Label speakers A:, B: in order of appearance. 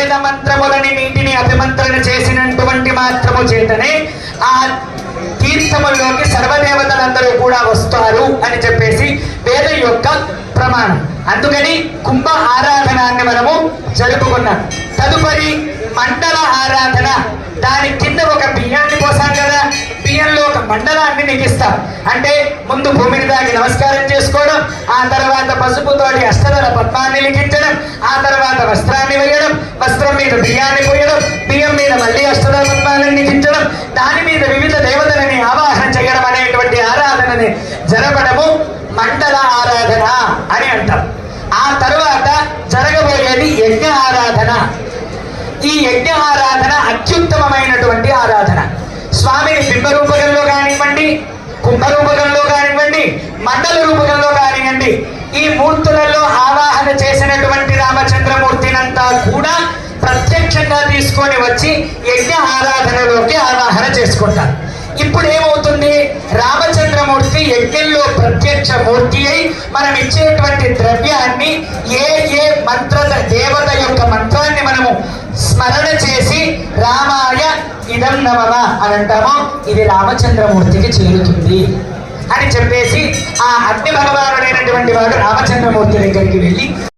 A: వేద మంత్రములని నీటిని అభిమంత్రణ చేసినటువంటి మాత్రము చేతనే ఆ తీర్థముల్లోకి సర్వదేవతలందరూ కూడా వస్తారు అని చెప్పేసి వేదం యొక్క ప్రమాణం. అందుకని కుంభ ఆరాధనాన్ని మనము జరుపుకున్నాం. తదుపరి మండల ఆరాధన. దాని కింద ఒక బియ్యాన్ని పోసాం కదా. బియ్యంలో ఒక మండలాన్ని నిగిస్తాం అంటే ముందు భూమిని దాకి నమస్కారం చేసుకోవడం ఆ తర్వాత పసుపుతోటి అష్టదల పద్మాన్ని లిఖించడం ఆ తర్వాత వస్త్రాన్ని వేయడం వస్త్రం మీద బియ్యాన్ని పోయడం బియ్యం మీద మళ్ళీ అష్టదల పద్మాలను దాని మీద వివిధ దేవతలని ఆవాహన చేయడం అనేటువంటి ఆరాధనని జరపడము మండల ఆరాధన అని అంటాం. ఆ తర్వాత జరగబోయేది యజ్ఞ ఆరాధన. ఈ యజ్ఞ ఆరాధన అత్యుత్తమమైనటువంటి ఆరాధన. స్వామిని బింబరూపకంలో కానివ్వండి కుంభరూపకంలో కానివ్వండి మండల రూపకంలో కానివ్వండి ఈ మూర్తులలో ఆవాహన చేసినటువంటి రామచంద్రం తీసుకొని వచ్చి యజ్ఞ ఆరాధనలోకి ఆరాధన చేసుకుంటారు. ఇప్పుడు ఏమవుతుంది? రామచంద్రమూర్తి యజ్ఞంలో ప్రత్యక్ష మూర్తి అయి మనం ఇచ్చేటువంటి ద్రవ్యాన్ని ఏ ఏ మంత్ర దేవత యొక్క మంత్రాన్ని మనము స్మరణ చేసి రామాయ ఇదం నమమ అని అంటామో ఇది రామచంద్రమూర్తికి చేరుతుంది అని చెప్పేసి ఆ అగ్ని భగవానుడైనటువంటి వాడు రామచంద్రమూర్తి దగ్గరికి వెళ్ళి